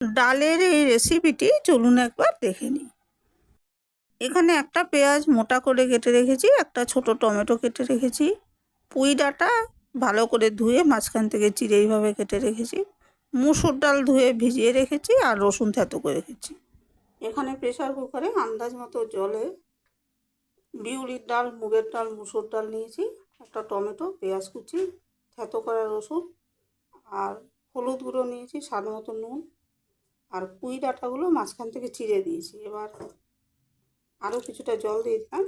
ডালের এই রেসিপিটি চলুন একবার দেখে নিই। এখানে একটা পেঁয়াজ মোটা করে কেটে রেখেছি, একটা ছোট টমেটো কেটে রেখেছি, পুঁই ডাঁটা ভালো করে ধুয়ে মাঝখান থেকে চিড়ে এইভাবে কেটে রেখেছি, মুসুর ডাল ধুয়ে ভিজিয়ে রেখেছি আর রসুন থেতো করে রেখেছি। এখানে প্রেসার কুকারে আন্দাজ মতো জলে বিউলির ডাল, মুগের ডাল, মুসুর ডাল নিয়েছি, একটা টমেটো, পেঁয়াজ কুচি, থেতো করা রসুন আর হলুদ গুঁড়ো নিয়েছি, স্বাদ মতো নুন আর পুঁই ডাঁটাগুলো মাঝখান থেকে চিড়ে দিয়েছি। এবার আরও কিছুটা জল দিয়ে দিলাম।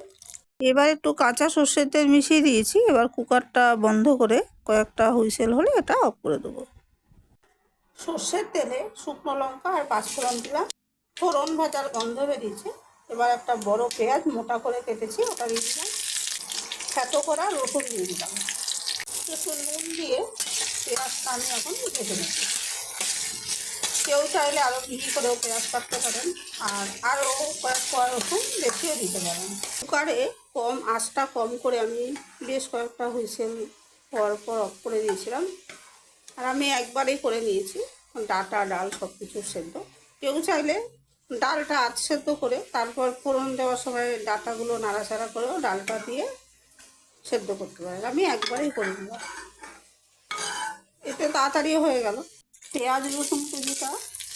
এবার একটু কাঁচা সর্ষের তেল মিশিয়ে দিয়েছি। এবার কুকারটা বন্ধ করে কয়েকটা হুইসেল হলে এটা অফ করে দেবো। সর্ষের তেলে শুকনো লঙ্কা আর পাঁচফোড়ন দিলাম। ফোড়ন ভাজার গন্ধ বেরিয়েছে। এবার একটা বড় পেঁয়াজ মোটা করে কেটেছি, ওটা দিয়ে দিলাম। থেতো করা রসুন দিয়ে দিলাম। একটু নুন দিয়ে পেঁয়াজটা আমি এখন ভেজে নেব। কেউ চাইলে আরও মিহি করেও পেঁয়াজ কাটতে পারেন। আর আরও কয়েক কোয়া রসুন বেশিও দিতে পারেন। কুকারে কম, আঁচটা কম করে আমি বেশ কয়েকটা হুইসেল পর পর অফ করে দিয়েছিলাম। আর আমি একবারেই করে নিয়েছি। ডাটা, ডাল সব কিছু সেদ্ধ। কেউ চাইলে ডালটা আধ সেদ্ধ করে তারপর ফোড়ন দেওয়ার সময় ডাটাগুলো নাড়াচাড়া করেও ডালটা দিয়ে সেদ্ধ করতে পারেন। আমি একবারেই করে নিলাম। এতে তাড়াতাড়ি হয়ে গেল। পেঁয়াজ রসুন কুচিটা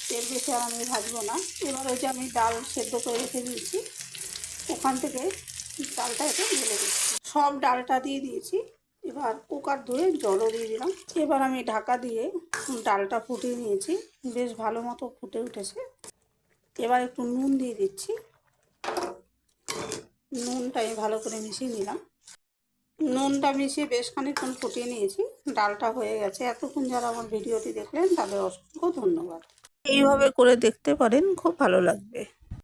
তেল বেশি আর আমি ভাজবো না। এবার ওই যে আমি ডাল সেদ্ধ করে রেখে দিয়েছি, ওখান থেকে ডালটা এতে ঢেলে দিচ্ছি। সব ডালটা দিয়ে দিয়েছি, এবার কুকার ধুয়ে জলও দিয়ে দিলাম। এবার আমি ঢাকা দিয়ে ডালটা ফুটিয়ে নিয়েছি, বেশ ভালো মতো ফুটে উঠেছে। এবার একটু নুন দিয়ে দিচ্ছি। নুনটা আমি ভালো করে মিশিয়ে নিলাম। নুনটা মিশিয়ে বেশ খানিকক্ষণ ফুটিয়ে নিয়েছি। ডালটা হয়ে গেছে। এতক্ষণ যারা আমার ভিডিওটি দেখলেন তাদের অসংখ্য ধন্যবাদ। এইভাবে করে দেখতে পারেন, খুব ভালো লাগবে।